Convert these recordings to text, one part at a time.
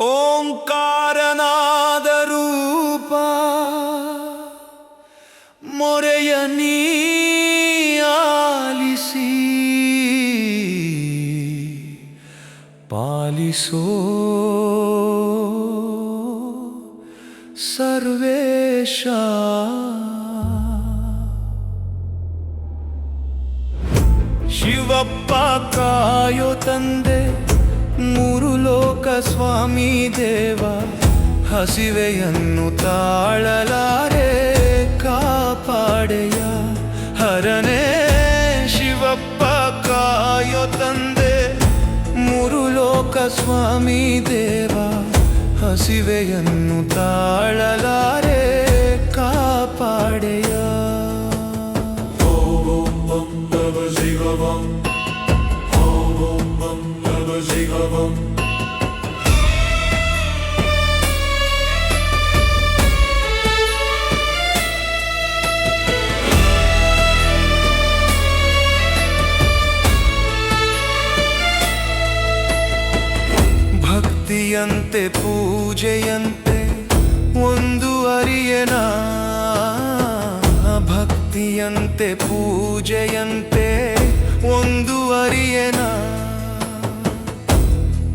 ಓಂಕಾರನಾದ ರೂಪ ಮೊರೆಯ ನೀಲಿಸಿ ಪಾಲಿಸೋ ಸರ್ವೇಶ. ಶಿವಪ್ಪ ಕಾಯೋ ತಂದೆ ಮೂರು ಲೋಕ ಸ್ವಾಮಿ ದೇವ, ಹಸಿವೆಯನ್ನು ತಾಳಲಾರೆ ಕಾಪಾಡೆಯ. ಹರನೇ ಶಿವಪ್ಪ ಕಾಯೋ ತಂದೆ, ಮೂರು ಲೋಕ ಸ್ವಾಮಿ ದೇವ, ಹಸಿವೆಯನ್ನು ತಾಳಲಾರೆ ಕಾಪಾಡೆಯ. ಭಕ್ತಿಯಂತೆ ಪೂಜೆಯಂತೆ ಒಂದು ಅರಿಯನ ಭಕ್ತಿಯಂತೆ ಪೂಜೆಯಂತೆ ಒಂದು ಅರಿಯನ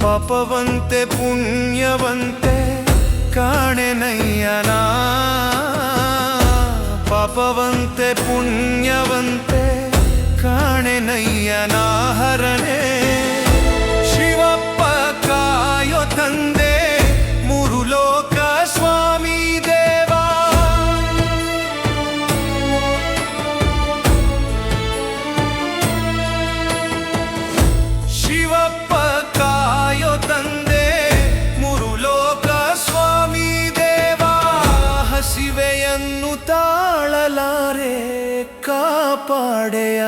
ಪಾಪವಂತೆ ಪುಣ್ಯವಂತೆ ಕಾಣೆನಯ್ಯನ ಪಾಪವಂತೆ ಪುಣ್ಯವಂತೆ ಕಾಪಾಡೆಯ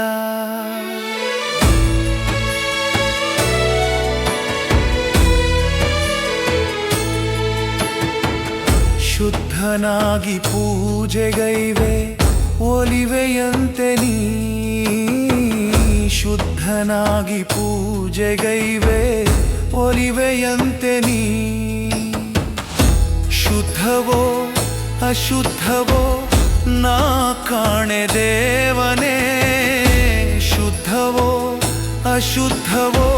ಶುದ್ಧನಾಗಿ ಪೂಜೆಗೈವೆ ಒಲಿವೆಯಂತೆ ನೀ. ಶುದ್ಧನಾಗಿ ಪೂಜೆಗೈವೆ ಒಲಿವೆಯಂತೆ ನೀ. ಶುದ್ಧವೋ ಅಶುದ್ಧವೋ ನಾ ಕಾಣೆ ದೇವನೇ. ಅಶುದ್ಧವೋ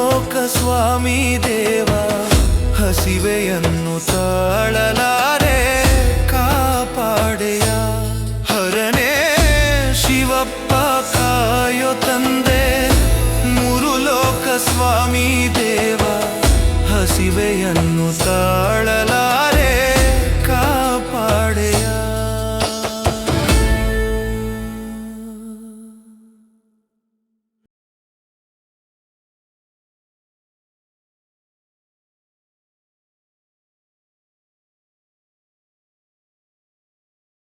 ಲೋಕ ಸ್ವಾಮಿ ದೇವ, ಹಸಿವೆಯನ್ನು ತಾಳಲಾರೆ, ಕಾಪಾಡೆಯ. ಹರನೇ ಶಿವಪ್ಪ, ಕಾಯೋ ತಂದೆ, ಮೂರು ಲೋಕ ಸ್ವಾಮಿ ದೇವ, ಹಸಿವೆಯನ್ನು